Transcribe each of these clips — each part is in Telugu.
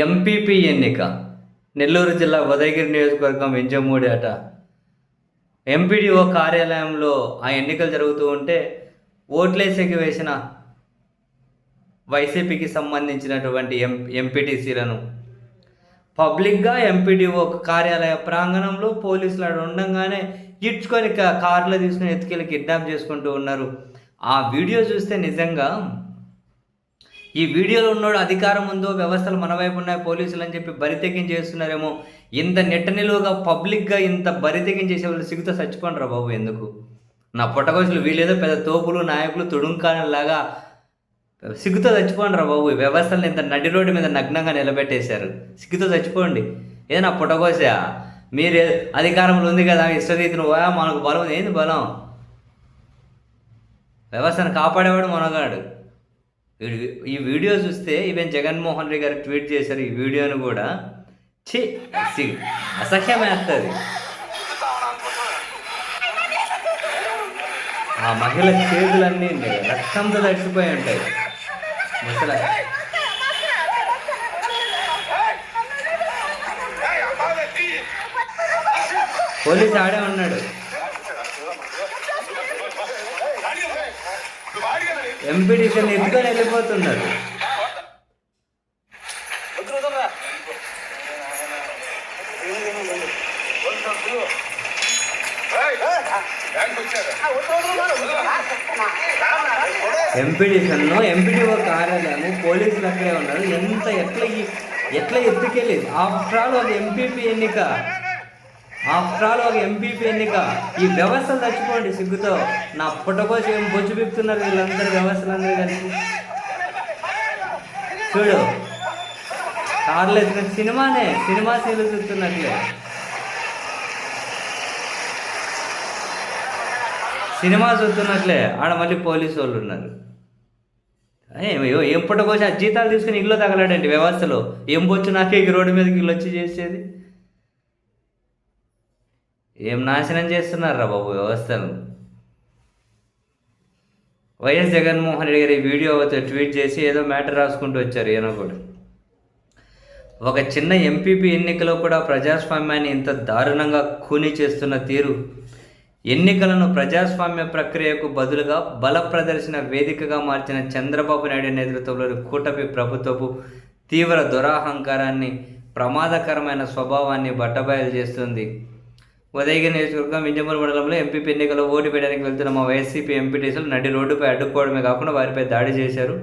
ఎంపీపీ ఎన్నిక. నెల్లూరు జిల్లా ఉదయగిరి నియోజకవర్గం వెంజమూడి అట. ఎంపీడీఓ కార్యాలయంలో ఆ ఎన్నికలు జరుగుతూ ఉంటే ఓట్లేసేకి వేసిన వైసీపీకి సంబంధించినటువంటి ఎం ఎంపీటీసీలను పబ్లిక్గా ఎంపీడీఓ కార్యాలయ ప్రాంగణంలో పోలీసులు అక్కడ ఉండగానే ఇడ్చుకొని కార్లో తీసుకుని ఎత్తుకెళ్ళి కిడ్నాప్ చేసుకుంటూ ఉన్నారు. ఆ వీడియో చూస్తే నిజంగా ఈ వీడియోలో ఉన్నాడు అధికారం ఉందో వ్యవస్థలు మన వైపు ఉన్నాయి పోలీసులు అని చెప్పి బరితెకిం చేస్తున్నారేమో ఇంత నెట్టనిలోగా పబ్లిక్గా ఇంత బరితెకిం చేసే వాళ్ళు సిగ్గుతో చచ్చిపోండి బాబు ఎందుకు? నా పుట్టగోసులు వీళ్ళేదో పెద్ద తోపులు నాయకులు తుడుంకాలాగా సిగ్గుతో చచ్చిపోండిరా బాబు ఈ వ్యవస్థలను ఇంత నడి రోడ్డు మీద నగ్నంగా నిలబెట్టేశారు. సిగ్గుతో చచ్చిపోండి. ఏదో నా పుట్టగోసా మీరు అధికారంలో ఉంది కదా ఇష్టరీతిని పోయా మనకు బలం ఏంది బలం? వ్యవస్థను కాపాడేవాడు మనగాడు. ఈ వీడియో చూస్తే ఈవెన్ జగన్మోహన్ రెడ్డి గారు ట్వీట్ చేశారు ఈ వీడియోను కూడా. ఛీ! అసహ్యమేస్తుంది ఆ మహిళ చేతులన్నీ రక్తంతో తడిసిపోయి ఉంటాయి. ముసల పోలీస్ ఆడే ఉన్నాడు. ఎంపీడీసీని ఎత్తుకొని వెళ్ళిపోతున్నారు? ఎంపీడీసన్ను ఎంపీడీఓ కార్యాలయము పోలీసులు అక్కడే ఉన్నారు. ఎంత ఎట్లా ఎట్లా ఎత్తుకెళ్ళి? ఆఫ్టర్ ఆల్ అది ఎంపీపీ ఎన్నిక. ఆఫ్టర్ ఆల్ ఒక ఎంపీపీ ఎన్నిక. ఈ వ్యవస్థలు తెచ్చుకోండి సిగ్గుతో. నా పుట్టకోసం ఏం బొచ్చు పిప్తున్నారు వీళ్ళందరూ వ్యవస్థలందరూ కలిసి. చూడు. కార్లు ఎత్తుకుని సినిమానే సినిమా సీన్లు చూస్తున్నట్లే. సినిమా చూస్తున్నట్లే. ఆడ మళ్ళీ పోలీసు వాళ్ళు ఉన్నారు. ఏం ఏం ఆ జీతాలు తీసుకుని ఇల్లు తగలాడండి వ్యవస్థలో. ఏం బొచ్చు నాకే ఈ రోడ్డు మీదకి ఇల్లు వచ్చి చేసేది? ఏం నాశనం చేస్తున్నారా బాబు వ్యవస్థను వైఎస్ జగన్మోహన్ రెడ్డి గారి వీడియో అవతో ట్వీట్ చేసి ఏదో మ్యాటర్ రాసుకుంటూ వచ్చారు ఈయన కూడా ఒక చిన్న ఎంపీపీ ఎన్నికలో కూడా ప్రజాస్వామ్యాన్ని ఇంత దారుణంగా కూని చేస్తున్న తీరు. ఎన్నికలను ప్రజాస్వామ్య ప్రక్రియకు బదులుగా బల ప్రదర్శన వేదికగా మార్చిన చంద్రబాబు నాయుడు నేతృత్వంలోని కూటమి ప్రభుత్వపు తీవ్ర దురాహంకారాన్ని ప్రమాదకరమైన స్వభావాన్ని బట్టబయలు చేస్తుంది. ఉదయగిరి నియోజకవర్గం వింజమూరు మండలంలో ఎంపీపీ ఎన్నికల్లో ఓటు వేయడానికి వెళ్తున్న మా వైసీపీ ఎంపీటీసీలు నడి రోడ్డుపై అడ్డుకోవడమే కాకుండా వారిపై దాడి చేశారు.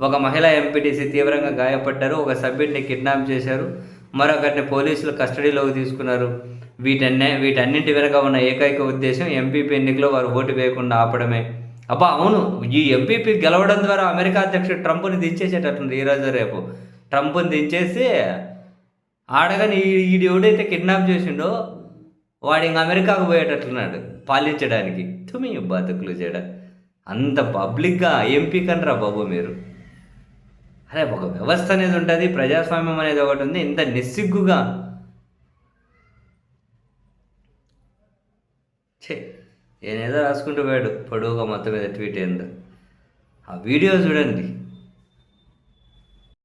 ఒక మహిళా ఎంపీటీసీ తీవ్రంగా గాయపడ్డారు. ఒక సభ్యుడిని కిడ్నాప్ చేశారు. మరొకరిని పోలీసులు కస్టడీలోకి తీసుకున్నారు. వీటన్నే వీటన్నింటి వెనక ఉన్న ఏకైక ఉద్దేశం ఎంపీపీ ఎన్నికలో వారు ఓటు వేయకుండా ఆపడమే. అబ్బా అవును. ఈ ఎంపీపీ గెలవడం ద్వారా అమెరికా అధ్యక్షుడు ట్రంప్ని దించేసేటట్టుంది ఈరోజు రేపు. ట్రంప్ని దించేసి ఆడగాని ఈ ఎవడైతే కిడ్నాప్ చేసిండో వాడు ఇంక అమెరికాకు పోయేటట్లున్నాడు పాలించడానికి. తుమి బతుకులు చెడ. అంత పబ్లిక్గా ఎంపీ కనరా బాబు మీరు. అరే ఒక వ్యవస్థ అనేది ఉంటుంది ప్రజాస్వామ్యం అనేది ఒకటి ఉంది ఇంత నిస్సిగ్గుగా. ఛే నేనేదో రాసుకుంటూ పోయాడు పొడవుగా మొత్తం మీద ట్వీట్ ఏందో. ఆ వీడియో చూడండి.